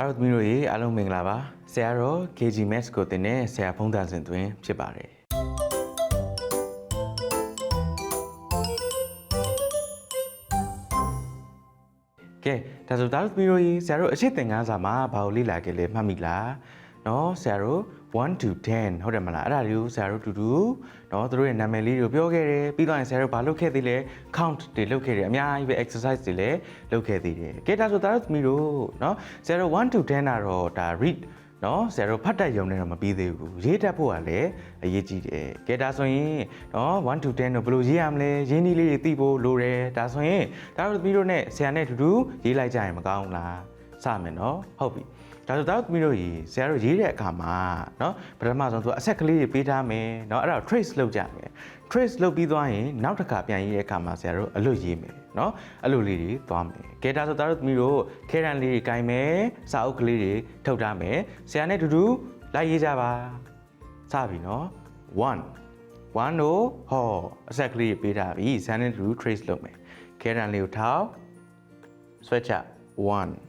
ဒါတို့သမီးတို့ရေအားလုံးမင်္ဂလာပါဆရာတော် KG Max ကိုတင်တဲ့ဆရာဖုံးတန်စင်တွင်ဖြစ်ပါတယ်ကဲဒါဆိုဒါတို့သမီးတို့ရေဆရာတို့အရှိသင်ခန်းစာမှာဘာကိုလေ့လာခဲ့လဲမှတ်မိလား နော်ဆရာတို့1 to 10ဟုတ်တယ်မလားအဲ့ဒါတွေကိုဆရာတို့တူတူနော်သူတို့ရဲ့နာမည်လေးတွေကိုပြောခဲ့တယ်ပြီးတော့ရင်ဆရာတို့ဘာလုပ်ခဲ့သေးလဲ count တွေလုပ်ခဲ့တယ်အများကြီးပဲ exercise တွေလည်းလုပ်ခဲ့သေးတယ်ကဲဒါဆိုဒါတို့သမီးတို့နော်ဆရာတို့1 to 10ကတော့ဒါ read နော်ဆရာတို့ဖတ်တတ်ရုံနဲ့တော့မပြီးသေးဘူးရေးတတ်ဖို့ကလည်းအရေးကြီးတယ်ကဲဒါဆိုရင်နော်1 to 10တော့ဘယ်လိုရေးရမလဲရင်းနှီးလေးတွေသိဖို့လိုတယ်ဒါဆိုရင်ဒါတို့သမီးတို့နဲ့ဆရာနဲ့အတူတူရေးလိုက်ကြရင်မကောင်းဘူးလားစမယ်နော်ဟုတ်ပြီ ဒါဆိုတော့သမီးတို့ရေဆရာတို့ရေးတဲ့အခါမှာเนาะပထမဆုံးသူအဆက်ကလေးတွေပေးထားမယ်เนาะအဲ့ဒါကို trace လုပ်ကြမယ် trace လုပ်ပြီးသွားရင်နောက်တစ်ခါပြန်ရေးတဲ့အခါမှာဆရာတို့အလွတ်ရေးမယ်เนาะအဲ့လိုလေးတွေသွားမယ်ကဲဒါဆိုတော့သမီးတို့ခဲရန်လေးတွေကင်မယ်စာအုပ်ကလေးတွေထုတ်ထားမယ်ဆရာနဲ့အတူတူလိုက်ရေးကြပါစပြီเนาะ1 1တို့ဟောအဆက်ကလေးတွေပေးထားပြီဆရာနဲ့အတူတူ trace လုပ်မယ်ခဲရန်လေးကိုထောက်ဆွဲချ1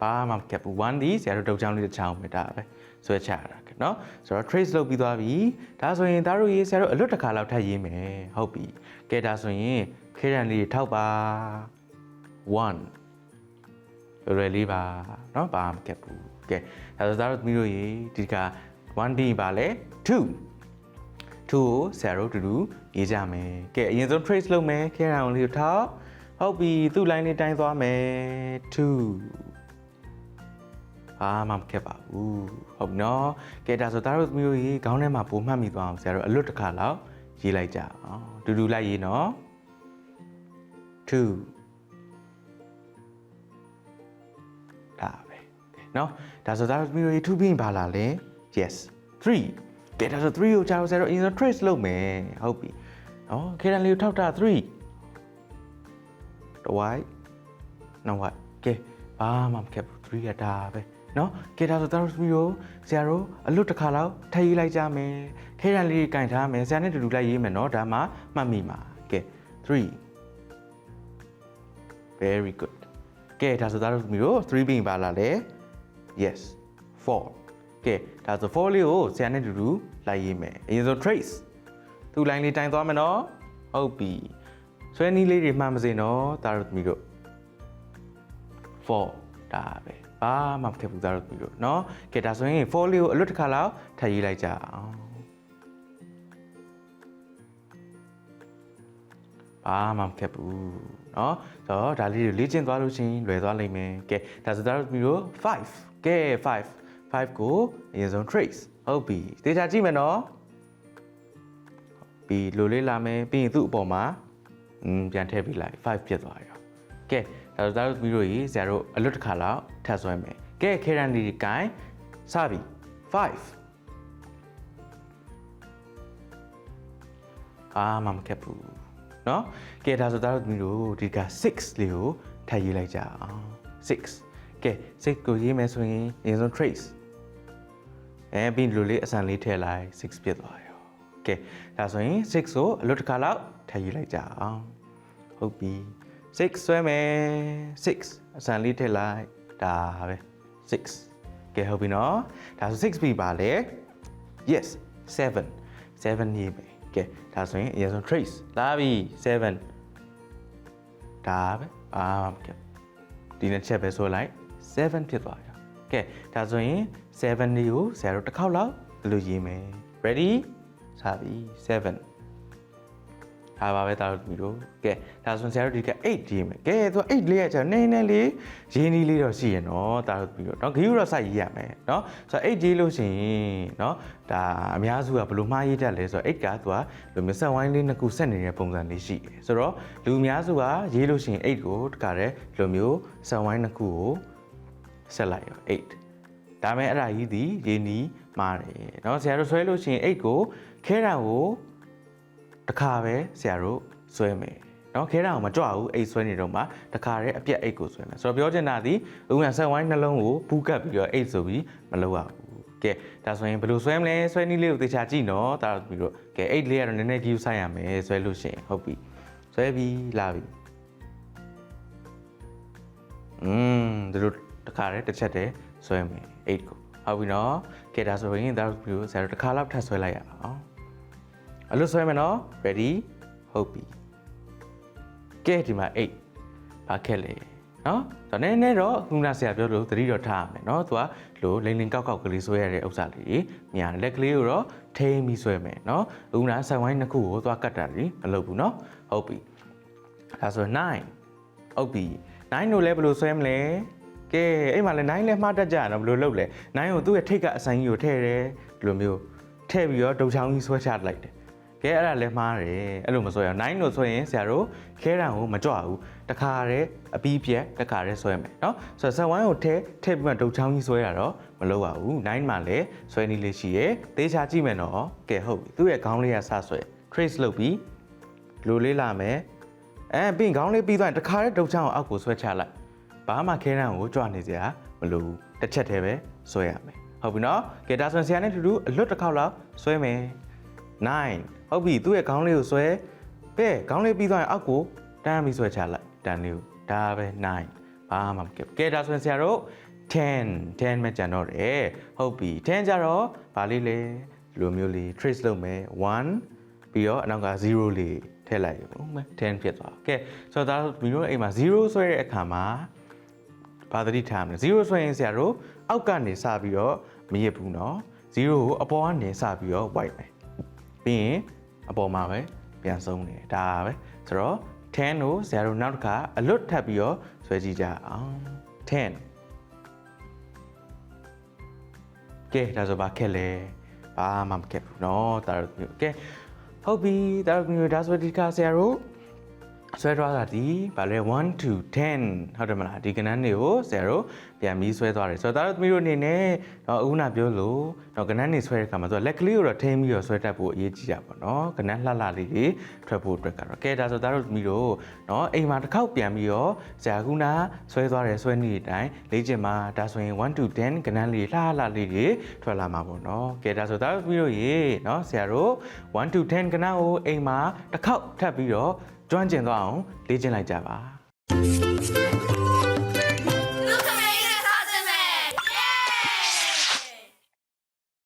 ဘာမှမကက်ဘူး1ဒီဆရာတို့တုတ်ချောင်းလေးတစ်ချောင်းပဲဒါပဲဆွဲချရတာနော်ဆိုတော့ trace လုပ်ပြီးသွားပြီဒါဆိုရင်သားတို့ရေးဆရာတို့အလွတ်တစ်ခါလောက်ထပ်ရေးမယ်ဟုတ်ပြီကဲဒါဆိုရင်ခဲတန်လေးထောက်ပါ1ရွယ်လေးပါနော်ဘာမှမကက်ဘူးကဲဒါဆိုသားတို့သမီးတို့ရေးဒီက 1D ပါလဲ2 2ကိုဆရာတို့တူတူရေးကြမယ်ကဲအရင်ဆုံး trace လုပ်မယ်ခဲတန်လေးကိုထောက်ဟုတ်ပြီသူ့ line လေးတိုင်းသွားမယ်2 ဘာမှမခက်ပါဘူးဟုတ်ပြီနော်ကဲဒါဆိုသားတို့သမီးတို့ရေခေါင်းထဲမှာပုံမှတ်မိသွားအောင်ဆရာတို့အလွတ်တစ်ခါလောက်ရေးလိုက်ကြအောင်တူတူလိုက်ရေးနော်2ဒါပဲနော်ဒါဆိုသားတို့သမီးတို့ရေ2ပြီးရင်ဘာလာလဲ yes 3ကဲဒါဆို3ကိုကြာတော့ဆရာတို့အရင်ဆုံး trace လုပ်မယ်ဟုတ်ပြီနော်ခေတ္တလေးကိုထောက်တာ3တဝိုက်နောက်ဝိုက်ကဲဘာမှမခက်ဘူး3ကဒါပဲ နော်ကဲဒါဆိုသားတို့သမီးတို့ဆရာတို့အလွတ်တစ်ခါလောက်ထပ်ရေးလိုက်ကြမယ်ခဲရန်လေးကင်ထားမယ်ဆရာနဲ့တူတူလိုက်ရေးမယ်နော်ဒါမှမှတ်မိမှာကဲ3 very good ကဲဒါဆိုသားတို့သမီးတို့3ပြီးပါလာလဲ yes 4ကဲဒါဆို4လေးကိုဆရာနဲ့တူတူလိုက်ရေးမယ်အရင်ဆုံး trace သူ့ line လေးတိုင်သွားမယ်နော်ဟုတ်ပြီဆွဲနီးလေးတွေမှန်ပါစေနော်သားတို့သမီးတို့4ဒါပဲ ဘာမှမခက်ဘူးသားတို့သမီးတို့နော်ကဲဒါဆိုရင်4လေးကိုအလွတ်တစ်ခါလောက်ထပ်ရေးလိုက်ကြအောင်ဘာမှမခက်ဘူးเนาะဆိုတော့ဒါလေးတွေလေ့ကျင့်သွားလို့ရှိရင်လွယ်သွားလိမ့်မယ်ကဲဒါဆိုသားတို့သမီးတို့5ကဲ5 5ကိုအရင်ဆုံး trace ဟုတ်ပြီသေချာကြည့်မယ်နော်ပြီးလိုလေးလာမယ်ပြီးရင်သူ့အပေါ်မှာอืมပြန်ထည့်ပြီးလိုက်5ဖြစ်သွားရောကဲ ဒါဆိုသားတို့သမီးတို့ရေဆရာတို့အလွတ်တစ်ခါလောက်ထပ်ဆွဲမယ်ကဲခဲရန်ဒီကိုင်းစပြီ5အာမမကပ်ဘူးเนาะကဲဒါဆိုသားတို့သမီးတို့ဒီက6လေးကိုထပ်ရေးလိုက်ကြအောင်6ကဲ6ကိုရေးမယ်ဆိုရင်အရင်ဆုံး trace အဲပြီးလူလေးအစံလေးထည့်လိုက်6ဖြစ်သွားရောကဲဒါဆိုရင်6ကိုအလွတ်တစ်ခါလောက်ထည့်ယူလိုက်ကြအောင်ဟုတ်ပြီ 6ဆွဲမယ်6အစံလေးထည့်လိုက်ဒါပဲ6ကဲဟုတ်ပြီနော်ဒါဆို6ပြီပါလေ yes 7 7ရေးမယ်ကဲဒါဆိုရင်အရင်ဆုံး trace လာပြီ7ဒါပဲအာကဲဒီနှစ်ချက်ပဲဆိုလိုက်7ဖြစ်သွားရောကဲဒါဆိုရင်7လေးကို0တစ်ခေါက်လောက်ဘယ်လိုရေးမယ် ready စပြီ7 ဒါပါပဲတာတို့ဒီလိုကဲဒါဆိုဆရာတို့ဒီက8ရေးမယ်ကဲသူက8လေးရချာနည်းနည်းလေးရင်းနှီးလေးတော့ရှိရနော်တာတို့ဒီလိုနော်ဂရုတော့စိုက်ရေးရမယ်နော်ဆိုတော့8ရေးလို့ရှိရင်နော်ဒါအများစုကဘလို့မှားရေးတတ်လဲဆိုတော့8ကသူကလူမျိုးဆက်ဝိုင်းလေးနှစ်ခုဆက်နေတဲ့ပုံစံလေးရှိတယ်ဆိုတော့လူများစုကရေးလို့ရှိရင်8ကိုတခါတည်းလူမျိုးဆက်ဝိုင်းနှစ်ခုကိုဆက်လိုက်ရော8ဒါမဲ့အဲ့ဒါကြီးဒီရင်းနှီးမှားတယ်နော်ဆရာတို့ဆွဲလို့ရှိရင်8ကိုခဲတာကို တခါပဲဆရာတို့ဆွဲမယ်နော်ခဲတာကိုမကြွဘူးအိတ်ဆွဲနေတော့မှတခါတည်းအပြက်အိတ်ကိုဆွဲမယ်ဆိုတော့ပြောချင်တာဒီဥမာဆက်ဝိုင်းနှလုံးကိုပူးကပ်ပြီးတော့အိတ်ဆိုပြီးမလုပ်ရဘူးကဲဒါဆိုရင်ဘယ်လိုဆွဲမလဲဆွဲနည်းလေးကိုသေချာကြည့်နော်ဒါပြီးတော့ကဲအိတ်လေးကတော့နည်းနည်းကြီးဆိုင်ရမယ်ဆွဲလို့ရှိရင်ဟုတ်ပြီဆွဲပြီးလာပြီอืมဒီလိုတခါတည်းတစ်ချက်တည်းဆွဲမယ်အိတ်ကိုဟုတ်ပြီနော်ကဲဒါဆိုရင်ဒါပြီးတော့ဆရာတို့တခါလောက်ထပ်ဆွဲလိုက်ရအောင် အဲ့လိုဆွဲမယ်နော် ready ဟုတ်ပြီကဲဒီမှာ8ဘာခက်လဲနော်ဒါနည်းနည်းတော့ခုနဆရာပြောလို့သတိတော့ထားရမယ်နော်သူကလို့လိန်လိန်ကောက်ကောက်ကလေးဆွဲရတဲ့ဥစ္စာလေးမြန်လက်ကလေးကိုတော့ထိမ့်ပြီးဆွဲမယ်နော်အခုနဆန်ဝိုင်းနှစ်ခုကိုသွားကတ်တာလीမလုပ်ဘူးနော်ဟုတ်ပြီဒါဆို9ဟုတ်ပြီ9တို့လည်းဘယ်လိုဆွဲမလဲကဲအဲ့မှာလည်း9လည်းမှားတတ်ကြရတော့ဘယ်လိုလုပ်လဲ9ကိုသူ့ရဲ့ထိတ်ကအဆိုင်ကြီးကိုထည့်တယ်ဒီလိုမျိုးထည့်ပြီးတော့ဒုံချောင်းကြီးဆွဲချလိုက်တယ် ခဲအဲ့ဒါလည်းမှားတယ်အဲ့လိုမဆိုရအောင်9လို့ဆိုရင်ဆရာတို့ခဲတံကိုမကြွဘူးတခါတည်းအပြီးပြက်တခါတည်းဆွဲမယ်နော်ဆိုတော့7 1ကိုထည့်ထည့်ပြီးမှဒုတ်ချောင်းကြီးဆွဲတာတော့မလုပ်ပါဘူး9မှာလည်းဆွဲနည်းလေးရှိရဲသေချာကြည့်မယ်နော်ကဲဟုတ်ပြီသူ့ရဲ့ခေါင်းလေးကဆဆွဲ trace လုပ်ပြီးလိုလေးလာမယ်အဲပြီးခေါင်းလေးပြီးသွားရင်တခါတည်းဒုတ်ချောင်းကိုအောက်ကိုဆွဲချလိုက်ဘာမှခဲတံကိုကြွနေစရာမလိုဘူးတစ်ချက်တည်းပဲဆွဲရမယ်ဟုတ်ပြီနော်ကဲဒါဆိုရင်ဆရာနဲ့အတူတူအလွတ်တစ်ခေါက်လောက်ဆွဲမယ်9 ဟုတ်ပြီသူ့ရဲ့ခေါင်းလေးကိုဆွဲကဲခေါင်းလေးပြီးသွားရင်အောက်ကိုတန်းပြီးဆွဲချလိုက်တန်းလေးကိုဒါပဲ9ဘာမှမကဲကဲဒါဆိုရင်ဆရာတို့10 10ပဲကြံတော့တယ်ဟုတ်ပြီ10ကြတော့ဗာလေးလေဒီလိုမျိုးလေး trace လုပ်မယ်1ပြီးတော့အနောက်က0လေးထည့်လိုက်ရုံပဲ10ဖြစ်သွားကဲဆိုတော့ဒါမီတို့အိမ်မှာ0ဆွဲတဲ့အခါမှာဘာသတိထားမလဲ0ဆွဲရင်ဆရာတို့အောက်ကနေစပြီးတော့မရစ်ဘူးเนาะ0ကိုအပေါ်ကနေစပြီးတော့ white မယ် ပြီးရင် အပေါ်မှာပဲပြန်ဆုံးနေတယ်ဒါပဲဆိုတော့10ကို0နောက်တစ်ခါအလွတ်ထပ်ပြီးတော့ဆွဲကြည့်ကြအောင်10ကဲဒါဆိုဘာခက်လဲဘာမှမခက်ဘူးเนาะဒါတော့မျိုးကဲဟုတ်ပြီဒါတော့မျိုးဒါဆိုဒီခါဆရာတို့ ဆွဲသွားတာဒီဗာလဲ1 to 10ဟုတ်တယ်မလားဒီကဏ္ဍတွေကိုဆရာတို့ပြန်ပြီးဆွဲသွားတယ်ဆိုတော့ဒါတော့သမီးတို့အနေနဲ့တော့အခုနပြောလို့တော့ကဏ္ဍတွေဆွဲတဲ့အခါမှာဆိုတော့လက်ကလေးကိုတော့ထိမ့်ပြီးတော့ဆွဲတတ်ဖို့အရေးကြီးတာပေါ့နော်ကဏ္ဍလှလှလေးတွေထွက်ဖို့အတွက်ကတော့ကဲဒါဆိုဒါတော့သမီးတို့နော်အိမ်မှာတစ်ခေါက်ပြန်ပြီးတော့ဆရာခုနဆွဲသွားတယ်ဆွဲနေတဲ့အတိုင်းလေ့ကျင့်မှာဒါဆိုရင်1 to 10ကဏ္ဍလေးလှလှလေးတွေထွက်လာမှာပေါ့နော်ကဲဒါဆိုဒါတော့သမီးတို့ရေနော်ဆရာတို့1 to 10ကဏ္ဍကိုအိမ်မှာတစ်ခေါက်ထပ်ပြီးတော့ ကျွမ်းကျင်သွားအောင်လေ့ကျင့်လိုက်ကြပါ